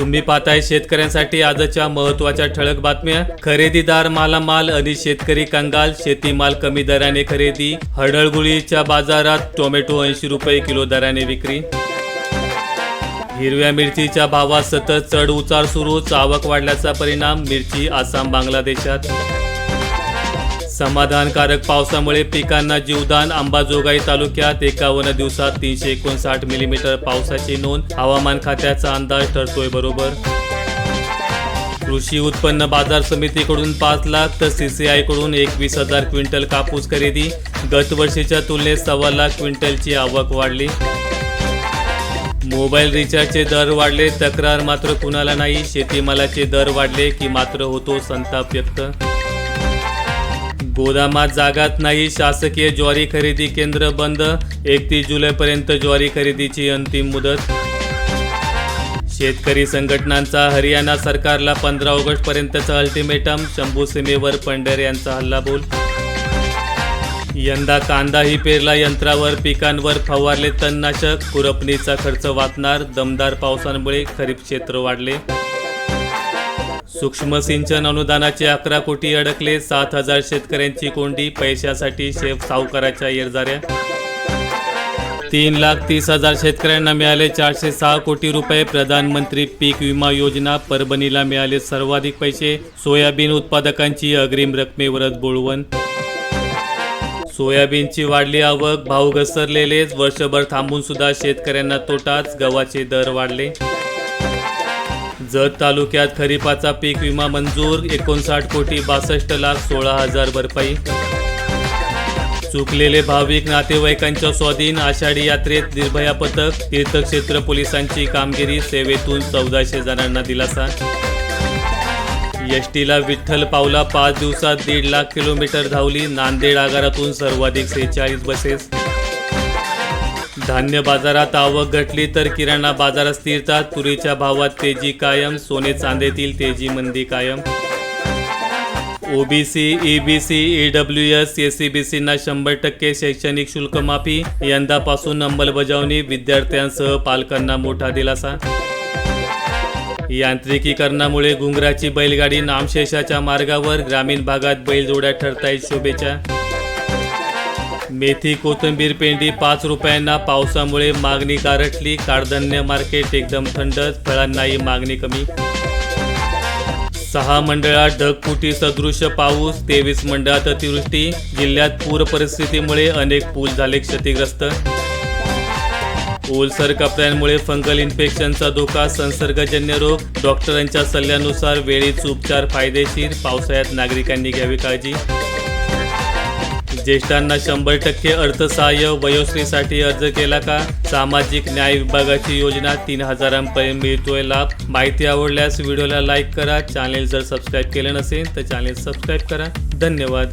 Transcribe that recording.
तुम्ही पाहताय शेतकऱ्यांसाठी आजच्या महत्त्वाच्या ठळक बातम्या. खरेदीदार मालामाल आणि शेतकरी कंगाल शेतीमाल कमी दराने खरेदी हडळगुळीच्या बाजारात टोमॅटो ऐंशी रुपये किलो दराने विक्री. हिरव्या मिरचीच्या भावात सतत चढ उतार सुरूच आवक वाढल्याचा परिणाम मिरची आसाम बांगलादेशात. समाधानकारक पावसामुळे पिकांना जीवदान अंबाजोगाई तालुक्यात एकावन्न दिवसात तीनशे एकोणसाठ मिलीमीटर पावसाची नोंद. हवामान खात्याचा अंदाज ठरतोय बरोबर. कृषी उत्पन्न बाजार समितीकडून पाच लाख तर सी सी आयकडून एकवीस हजार क्विंटल कापूस खरेदी. गतवर्षीच्या तुलनेत सव्वा लाख क्विंटलची आवक वाढली. मोबाईल रिचार्जचे दर वाढले तक्रार मात्र कुणाला नाही? शेतीमालाचे दर वाढले की मात्र होतो संताप व्यक्त गोदामात जागात नाही. शासकीय ज्वारी खरेदी केंद्र बंद. एकतीस जुलैपर्यंत ज्वारी खरेदीची अंतिम मुदत. शेतकरी संघटनांचा हरियाणा सरकारला पंधरा ऑगस्ट पर्यंतचा अल्टिमेटम. शंभू सीमेवर पंढर यांचा हल्लाबोल. यंदा कांदाही पेरला यंत्रावर पिकांवर फवारले तणनाशक. खुरपणीचा खर्च वाचणार. दमदार पावसामुळे खरीप क्षेत्र वाढले. सूक्ष्म सिंचन अनुदानाचे अकरा कोटी अडकले. सात हजार शेतकऱ्यांची कोंडी. पैशासाठी शेफ सावकाराच्या येरजाऱ्या. तीन लाख तीस हजार शेतकऱ्यांना मिळाले चारशे सहा कोटी रुपये. प्रधानमंत्री पीक विमा योजना परभणीला मिळाले सर्वाधिक पैसे. सोयाबीन उत्पादकांची अग्रिम रकमेवरच बोळवण. सोयाबीनची वाढली आवक भाव घसरलेलेच. वर्षभर थांबून सुद्धा शेतकऱ्यांना तोटाच गव्हाचे दर वाढले. जत तालुक्यात खरीपाचा पीक विमा मंजूर एकोणसाठ कोटी बासष्ट लाख सोळा हजार भरपाई. चुकलेले भाविक नातेवाईकांच्या स्वाधीन आषाढी यात्रेत निर्भया पथक तीर्थक्षेत्र पोलिसांची कामगिरी सेवेतून चौदाशे जणांना दिलासा. यष्टीला विठ्ठल पावला पाच दिवसात दीड लाख किलोमीटर धावली नांदेड आगारातून सर्वाधिक सेहेचाळीस बसेस. धान्य बाजारात आवक घटली तर किराणा बाजारात स्थिरता तुरीच्या भावात तेजी कायम सोने चांदीतील तेजी मंदी कायम. ओबीसी ईबीसी ईडब्ल्यू एस एसीबीसींना शंभर टक्के शैक्षणिक शुल्क माफी यंदापासून अंमलबजावणी विद्यार्थ्यांसह पालकांना मोठा दिलासा. यांत्रिकीकरणामुळे घुंगराची बैलगाडी नामशेषाच्या मार्गावर. ग्रामीण भागात बैलजोड्या ठरतायत शोभेच्या मेथी कोथिंबीर पेंडी पाच रुपयांना. पावसामुळे मागणी गारठली. कडधान्य मार्केट एकदम थंड. फळांनाही मागणी कमी. सहा मंडळात ढगफुटी सदृश पाऊस. तेवीस मंडळात अतिवृष्टी. जिल्ह्यात पूर परिस्थितीमुळे अनेक पूल झाले क्षतिग्रस्त. ओलसर कपड्यांमुळे फंगल इन्फेक्शनचा धोका संसर्गजन्य रोग. डॉक्टरांच्या सल्ल्यानुसार वेळीच उपचार फायदेशीर. पावसाळ्यात नागरिकांनी घ्यावी काळजी. ज्येष्ठांना शंभर टक्के अर्थसहाय्य वयोश्रीसाठी अर्ज केला का? सामाजिक न्याय विभागाची योजना तीन हजारांपर्यंत मिळतोय लाभ. माहिती आवडल्यास व्हिडिओला लाईक करा. चॅनेल जर सबस्क्राईब केले नसेल तर चॅनेल सबस्क्राईब करा. धन्यवाद.